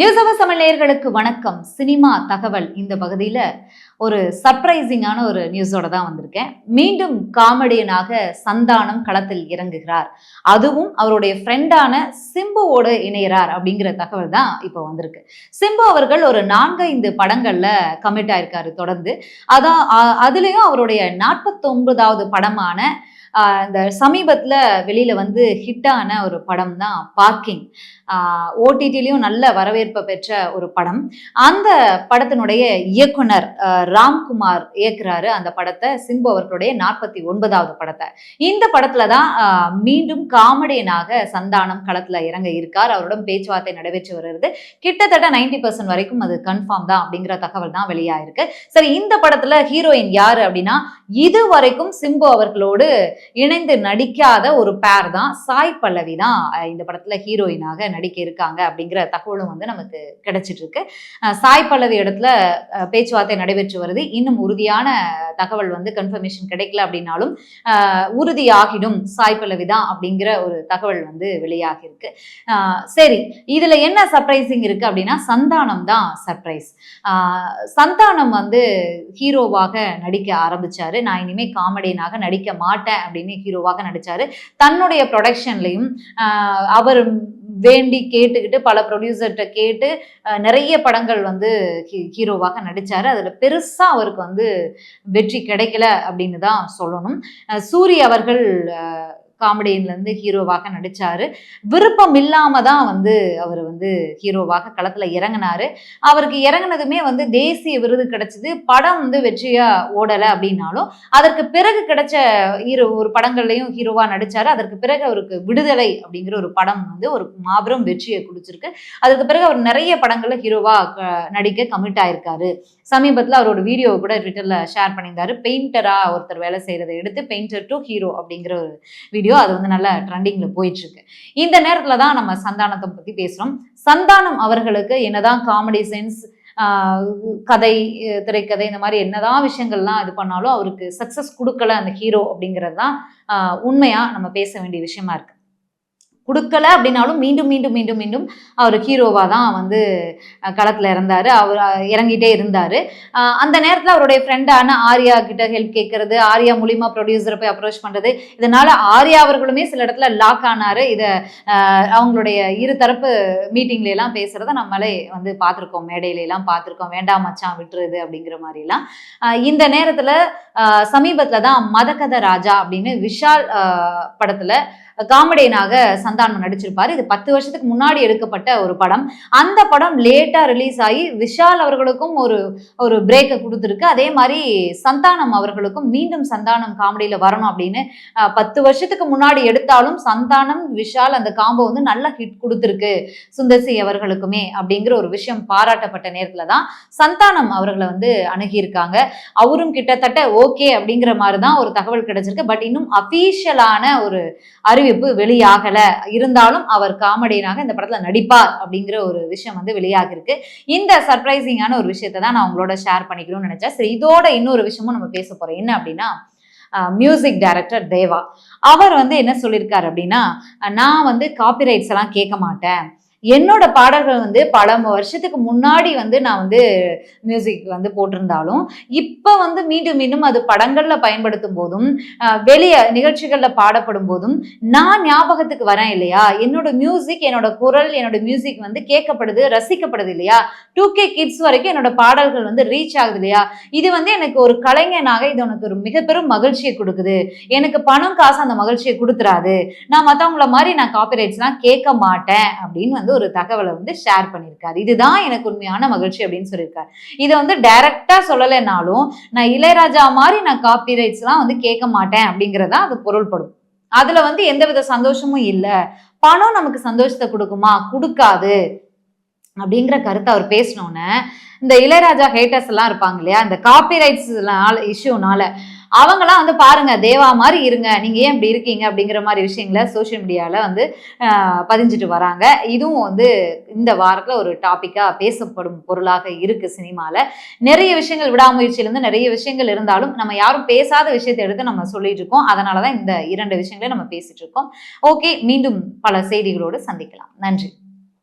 News அவர் தமிழ் நேயர்களுக்கு வணக்கம். Cinema தகவல். இந்த பகுதியில் ஒரு சர்ப்ரைசிங்கான ஒரு நியூஸோட தான் வந்திருக்கேன். மீண்டும் காமெடியனாக சந்தானம் களத்தில் இறங்குகிறார். அதுவும் அவருடைய ஃப்ரெண்டான சிம்புவோடு இணைகிறார் அப்படிங்கிற தகவல் தான் இப்போ வந்திருக்கு. சிம்பு அவர்கள் ஒரு நான்கு ஐந்து படங்கள்ல கமிட் ஆயிருக்காரு தொடர்ந்து. அதான் அதுலேயும் அவருடைய நாற்பத்தொன்பதாவது படமான இந்த சமீபத்தில் வெளியில் வந்து ஹிட்டான ஒரு படம் தான் பார்க்கிங் ஓடிடிலையும் நல்ல வரவேற்பை பெற்ற ஒரு படம். அந்த படத்தினுடைய இயக்குனர் ராம்குமார் இயக்குறாரு அந்த படத்தை. சிம்பு அவர்களுடைய நாற்பத்தி ஒன்பதாவது படத்தை. இந்த படத்துல தான் மீண்டும் காமெடியனாக சந்தானம் களத்தில் இறங்க இருக்கார். அவருடன் பேச்சுவார்த்தை நடைபெற்று வருகிறது. கிட்டத்தட்ட நைன்டி பர்சன்ட் வரைக்கும் அது கன்ஃபார்ம் தான் அப்படிங்கிற தகவல் தான் வெளியாயிருக்கு. சரி இந்த படத்துல ஹீரோயின் யாரு அப்படின்னா இது வரைக்கும் சிம்பு அவர்களோடு இணைந்து நடிக்காத ஒரு பேர் தான் சாய் பல்லவி தான் இந்த படத்துல ஹீரோயினாக நடிக்க இருக்காங்க அப்படிங்கிற தகவலும் வந்து நமக்கு கிடைச்சிட்டு இருக்கு சாய் பல்லவி இடத்துல பேச்சுவார்த்தை நடைபெற்று வருது. இன்னும் உறுதியான தகவல் வந்து கன்ஃபர்மேஷன் கிடைக்கல அப்படின்னாலும் உறுதியாகிடும் சாய் பல்லவி தான் அப்படிங்கிற ஒரு தகவல் வந்து வெளியாகி இருக்கு சரி இதுல என்ன சர்ப்ரைசிங் இருக்கு அப்படின்னா சந்தானம் தான் சர்ப்ரைஸ் சந்தானம் வந்து ஹீரோவாக நடிக்க ஆரம்பிச்சாரு. நான் இனிமே காமெடியனாக நடிக்க மாட்டேன் அப்படின்னு ஹீரோவாக நடிச்சாரு. தன்னுடைய ப்ரொடக்ஷன்லையும் அவர் வேண்டி கேட்டுக்கிட்டு பல ப்ரொடியூசர்கிட்ட கேட்டு நிறைய படங்கள் வந்து ஹீ- ஹீரோவாக நடித்தார் அதில் பெருசாக அவருக்கு வந்து வெற்றி கிடைக்கல அப்படின்னு தான் சொல்லணும். சூரி அவர்கள் காமெடியிலேருந்து ஹீரோவாக நடித்தார் விருப்பம் இல்லாமல் தான் வந்து அவர் வந்து ஹீரோவாக களத்தில் இறங்கினார். அவருக்கு இறங்குனதுமே வந்து தேசிய விருது கிடைச்சிது. படம் வந்து வெற்றியாக ஓடலை அப்படின்னாலும் அதற்கு பிறகு கிடைச்ச ஹீரோ ஒரு படங்கள்லையும் ஹீரோவாக நடித்தார் அதற்கு பிறகு அவருக்கு விடுதலை அப்படிங்கிற ஒரு படம் வந்து ஒரு மாபெரும் வெற்றியை கொடுத்துருக்கு அதுக்கு பிறகு அவர் நிறைய படங்களில் ஹீரோவாக நடிக்க கமிட் ஆயிருக்காரு. சமீபத்தில் அவரோட வீடியோ கூட ட்விட்டரில் ஷேர் பண்ணியிருந்தாரு. பெயிண்டராக ஒருத்தர் வேலை செய்கிறத எடுத்து பெயிண்டர் டு ஹீரோ அப்படிங்கிற ஒரு வீடியோ அது வந்து நல்ல ட்ரெண்டிங்ல போயிட்டு இருக்கு இந்த நேரத்துல தான் நம்ம சந்தானத்தை பத்தி பேசுறோம். சந்தானம் அவர்களுக்கு என்னதான் காமெடி சென்ஸ் கதை திரைக்கதை இந்த மாதிரி என்னதான் விஷயங்கள்லாம் இது பண்ணாலும் அவருக்கு சக்சஸ் கொடுக்கல அந்த ஹீரோ அப்படிங்கிறது தான் உண்மையாக உண்மையா நம்ம பேச வேண்டிய விஷயமா இருக்கு. கொடுக்கல அப்படின்னாலும் மீண்டும் மீண்டும் மீண்டும் மீண்டும் அவர் ஹீரோவாக தான் வந்து களத்தில் இறந்தார். அவர் இறங்கிட்டே இருந்தார். அந்த நேரத்தில் அவருடைய ஃப்ரெண்டான ஆர்யா கிட்ட ஹெல்ப் கேட்கறது ஆர்யா மூலிமா ப்ரொடியூசரை போய் அப்ரோச் பண்ணுறது இதனால் ஆர்யா அவர்களுமே சில இடத்துல லாக் ஆனாரு. இதை அவங்களுடைய இரு தரப்பு பேசுகிறத நம்மளே வந்து பார்த்துருக்கோம். மேடையிலலாம் பார்த்துருக்கோம். வேண்டாம் மச்சான் விட்டுருது அப்படிங்கிற மாதிரிலாம் இந்த நேரத்தில் சமீபத்தில் தான் மதகத ராஜா அப்படின்னு விஷால் படத்தில் காமெடியனாக சந்தானம் நடிச்சிருப்பாரு. இது பத்து வருஷத்துக்கு முன்னாடி எடுக்கப்பட்ட ஒரு படம். அந்த படம் லேட்டா ரிலீஸ் ஆகி விஷால் அவர்களுக்கும் ஒரு ஒரு பிரேக்கை கொடுத்துருக்கு. அதே மாதிரி சந்தானம் அவர்களுக்கும் மீண்டும் சந்தானம் காமெடியில வரணும் அப்படின்னு பத்து வருஷத்துக்கு முன்னாடி எடுத்தாலும் சந்தானம் விஷால் அந்த காம்போ வந்து நல்ல ஹிட் கொடுத்துருக்கு சுந்தர்சி அவர்களுக்குமே அப்படிங்கிற ஒரு விஷயம் பாராட்டப்பட்ட நேரத்துல தான் சந்தானம் அவர்களை வந்து அணுகியிருக்காங்க. அவரும் கிட்டத்தட்ட ஓகே அப்படிங்கிற மாதிரி தான் ஒரு தகவல் கிடைச்சிருக்கு. பட் இன்னும் அஃபீஷியலான ஒரு அறிவிப்பு வெளியாகல. இருந்தாலும் அவர் காமெடியனாக இந்த படத்துல நடிப்பார் அப்படிங்கிற ஒரு விஷயம் வந்து வெளியாகிருக்கு. இந்த சர்ப்ரைசிங்கான ஒரு விஷயத்தை தான் நான் உங்களோட ஷேர் பண்ணிக்கணும்னு நினைச்சேன். சரி இதோட இன்னொரு விஷயமும் நம்ம பேச போறோம். என்ன அப்படின்னா மியூசிக் டைரக்டர் தேவா. அவர் வந்து என்ன சொல்லியிருக்காரு அப்படின்னா நான் வந்து காப்பிரைட்ஸ் எல்லாம் கேட்க மாட்டேன். என்னோட பாடல்கள் வந்து பல வருஷத்துக்கு முன்னாடி வந்து நான் வந்து மியூசிக் வந்து போட்டிருந்தாலும் இப்போ வந்து மீண்டும் மீண்டும் அது படங்களில் பயன்படுத்தும் போதும் வெளியே நிகழ்ச்சிகளில் பாடப்படும் போதும் நான் ஞாபகத்துக்கு வரேன் இல்லையா? என்னோட மியூசிக் என்னோட குரல் என்னோட மியூசிக் வந்து கேட்கப்படுது ரசிக்கப்படுது இல்லையா? டூ கே கிட்ஸ் வரைக்கும் என்னோட பாடல்கள் வந்து ரீச் ஆகுது இல்லையா? இது வந்து எனக்கு ஒரு கலைஞனாக இது உனக்கு ஒரு மிகப்பெரும் மகிழ்ச்சியை கொடுக்குது. எனக்கு பணம் காசு அந்த மகிழ்ச்சியை கொடுத்துறாது. நான் மற்றவங்கள மாதிரி நான் காப்பிரைட்ஸ்லாம் கேட்க மாட்டேன் அப்படின்னு வந்து ஒரு தகவலை வந்து ஷேர் பண்ணியிருக்காரு இதுதான் எனக்கு உண்மையான மகிழ்ச்சி அப்படின்னு சொல்லியிருக்காரு. இதை வந்து டைரக்டா சொல்லலைனாலும் நான் இளையராஜா மாதிரி நான் காப்பிரைட்ஸ்லாம் வந்து கேட்க மாட்டேன் அப்படிங்கிறதா அது பொருள்படும். அதுல வந்து எந்தவித சந்தோஷமும் இல்லை. பணம் நமக்கு சந்தோஷத்தை கொடுக்குமா? கொடுக்காது. அப்படிங்கிற கருத்தை அவர் பேசினோன்னே இந்த இளையராஜா ஹேட்டர்ஸ் எல்லாம் இருப்பாங்க இல்லையா? இந்த காப்பிரைட்ஸ் இஷ்யூனால அவங்களாம் வந்து பாருங்க தேவா மாதிரி இருங்க. நீங்க ஏன் இப்படி இருக்கீங்க? அப்படிங்கிற மாதிரி விஷயங்களை சோஷியல் மீடியால வந்து பதிஞ்சிட்டு வராங்க. இதுவும் வந்து இந்த வாரத்துல ஒரு டாபிக்கா பேசப்படும் பொருளாக இருக்கு சினிமால. நிறைய விஷயங்கள் விடாமுயற்சியிலிருந்து நிறைய விஷயங்கள் இருந்தாலும் நம்ம யாரும் பேசாத விஷயத்தை எடுத்து நம்ம சொல்லிட்டு இருக்கோம். அதனாலதான் இந்த இரண்டு விஷயங்களை நம்ம பேசிட்டு இருக்கோம். ஓகே மீண்டும் பல செய்திகளோடு சந்திக்கலாம். நன்றி.